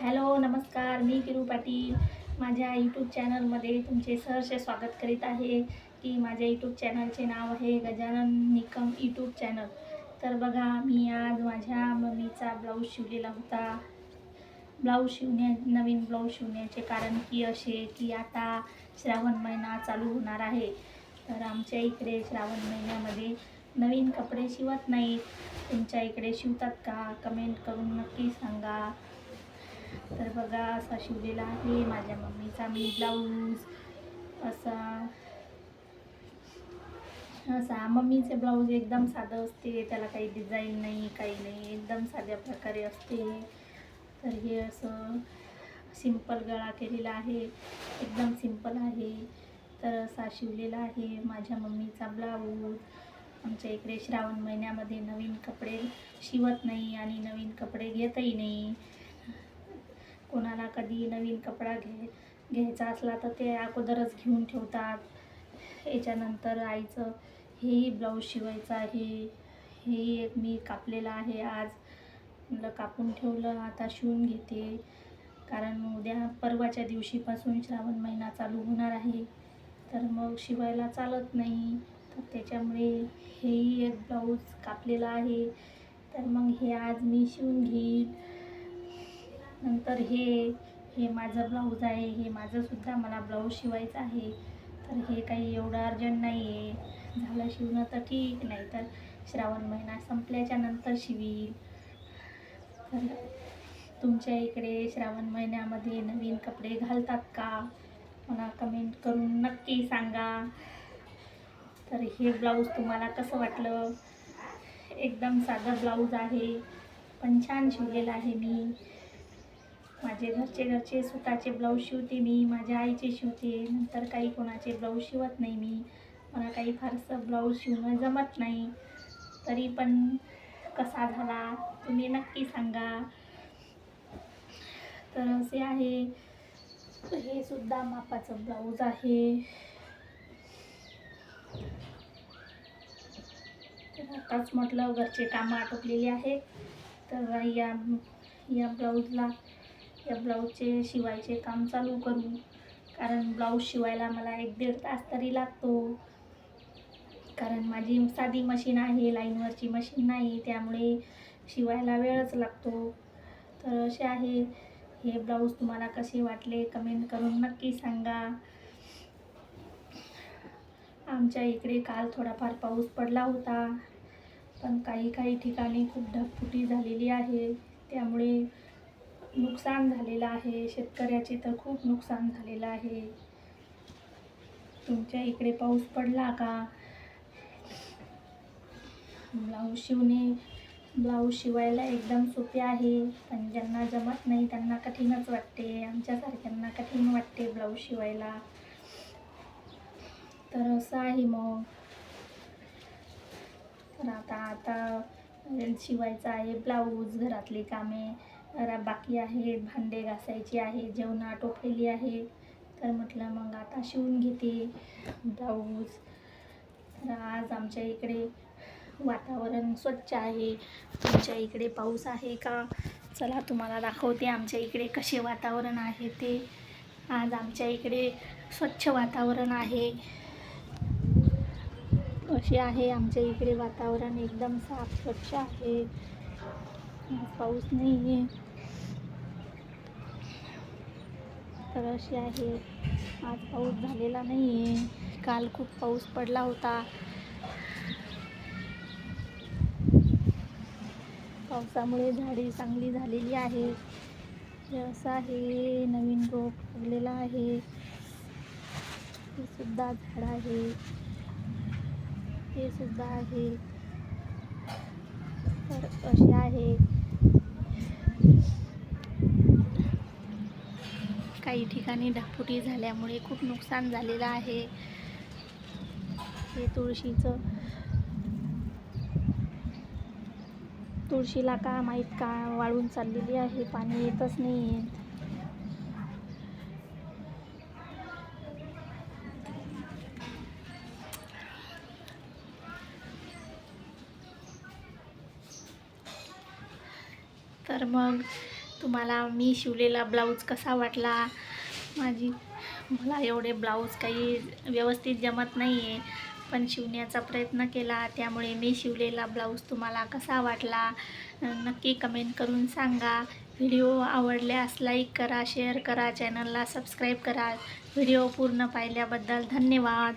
Hello नमस्कार. मी किरू पाटील. माझ्या YouTube चॅनलमध्ये तुमचे सहर्ष स्वागत करीत आहे. की माझ्या यूट्यूब चॅनलचे नाव आहे गजानन निकम यूट्यूब चॅनल तर बघा मी आज माझ्या मम्मीचा ब्लाऊज शिवलेला होता. ब्लाऊज शिवण्या नवीन ब्लाऊज शिवण्याचे कारण की असे की आता श्रावण महिना चालू होणार आहे. तर आमच्या इकडे श्रावण महिन्यामध्ये नवीन कपडे शिवत नाहीत. तुमच्या इकडे शिवतात का? कमेंट करून नक्की सांगा. तर बघा असा शिवलेला आहे माझ्या मम्मीचा मी ब्लाऊज. असा असा मम्मीचे ब्लाऊज एकदम साधं असते त्याला काही डिझाईन नाही काही नाही एकदम साध्या प्रकारे असते. तर हे असं सिंपल गळा केलेला आहे एकदम सिंपल आहे. तर असा शिवलेला आहे माझ्या मम्मीचा ब्लाऊज. आमच्या इकडे श्रावण महिन्यामध्ये नवीन कपडे शिवत नाही आणि नवीन कपडे घेतही नाही. कोणाला कधी नवीन कपडा घे घ्यायचा असला तर ते अगोदरच घेऊन ठेवतात. याच्यानंतर आईचं हेही ब्लाऊज शिवायचं आहे हेही एक मी कापलेलं आहे आज. म्हटलं कापून ठेवलं आता शिवून घेते. कारण उद्या परवाच्या दिवशीपासून श्रावण महिना चालू होणार आहे. तर मग शिवायला चालत नाही. तर त्याच्यामुळे हेही एक ब्लाऊज कापलेला आहे. तर मग हे आज मी शिवून घेईन. नंतर हे हे माझं ब्लाऊज आहे हे माझंसुद्धा मला ब्लाऊज शिवायचं आहे. तर हे काही एवढं अर्जंट नाही आहे झालं शिवणं तर ठीक नाही तर श्रावण महिना संपल्याच्या नंतर शिवील. तर तुमच्या इकडे श्रावण महिन्यामध्ये नवीन कपडे घालतात का? मला कमेंट करून नक्की सांगा. तर हे ब्लाऊज तुम्हाला कसं वाटलं? एकदम साधं ब्लाऊज आहे पण छान शिवलेलं आहे मी. माझे घरचे घरचे स्वतःचे ब्लाऊज शिवते मी माझ्या आईचे शिवते. नंतर काही कोणाचे ब्लाऊज शिवत नाही मी. मला काही फारसं ब्लाऊज शिवणं जमत नाही. तरी पण कसा झाला तुम्ही नक्की सांगा. तर असे आहे. हे सुद्धा मापाचं ब्लाऊज आहे. तर आताच म्हटलं घरचे कामं आटोपलेली आहेत. तर या या ब्लाऊजला या ब्लाऊजचे शिवायचे काम चालू करू. कारण ब्लाऊज शिवायला मला एक दीड तास तरी लागतो. कारण माझी साधी मशीन आहे लाईनवरची मशीन नाही त्यामुळे शिवायला वेळच लागतो. तर असे आहे. हे ब्लाऊज तुम्हाला कसे वाटले कमेंट करून नक्की सांगा. आमच्या इकडे काल थोडाफार पाऊस पडला होता. पण काही काही ठिकाणी खूप ढगफुटी झालेली आहे. त्यामुळे नुकसान झालेलं आहे. शेतकऱ्याचे तर खूप नुकसान झालेलं आहे. तुमच्या इकडे पाऊस पडला का? ब्लाऊज शिवणे ब्लाऊज शिवायला एकदम सोपे आहे. पण ज्यांना जमत नाही त्यांना कठीणच वाटते. आमच्यासारख्यांना कठीण वाटते ब्लाऊज शिवायला. तर असं आहे मग. तर आता आता शिवायचं आहे ब्लाऊज घरातली कामे. बाकी आहेत भांडे घासायची आहे जेवण आटोपलेली आहे. तर म्हटलं मग आता शिवून घेते ब्लाऊज. तर आज आमच्या इकडे वातावरण स्वच्छ आहे. तुमच्या इकडे पाऊस आहे का? चला तुम्हाला दाखवते आमच्या इकडे कसे वातावरण आहे ते. आज आमच्या इकडे स्वच्छ वातावरण आहे. असे आहे आमच्या इकडे वातावरण? एकदम साफ स्वच्छ आहे. पाऊस नाही आहे तर असे आहे. आज पाऊस झालेला नाही आहे काल खूप पाऊस पडला होता. पावसामुळे झाडे चांगली झालेली आहे. असं आहे. नवीन रोप लागलेला आहे. हे सुद्धा झाड आहे. हे सुद्धा आहे. तर असे आहे. काही ठिकाणी ढापुटी झाल्यामुळे खूप नुकसान झालेलं आहे. हे तुळशीचं तुळशीला का माहीत? का वाळून चाललेली आहे? पाणी येतच नाही तर मग तुम्हाला मी शिवलेला ब्लाऊज कसा वाटला? माझी मला एवढे ब्लाऊज काही व्यवस्थित जमत नाही आहे पण शिवण्याचा प्रयत्न केला त्यामुळे मी शिवलेला ब्लाऊज तुम्हाला कसा वाटला? नक्की कमेंट करून सांगा. व्हिडिओ आवडल्यास लाईक करा शेअर करा चॅनलला सबस्क्राईब करा. व्हिडिओ पूर्ण पाहिल्याबद्दल धन्यवाद.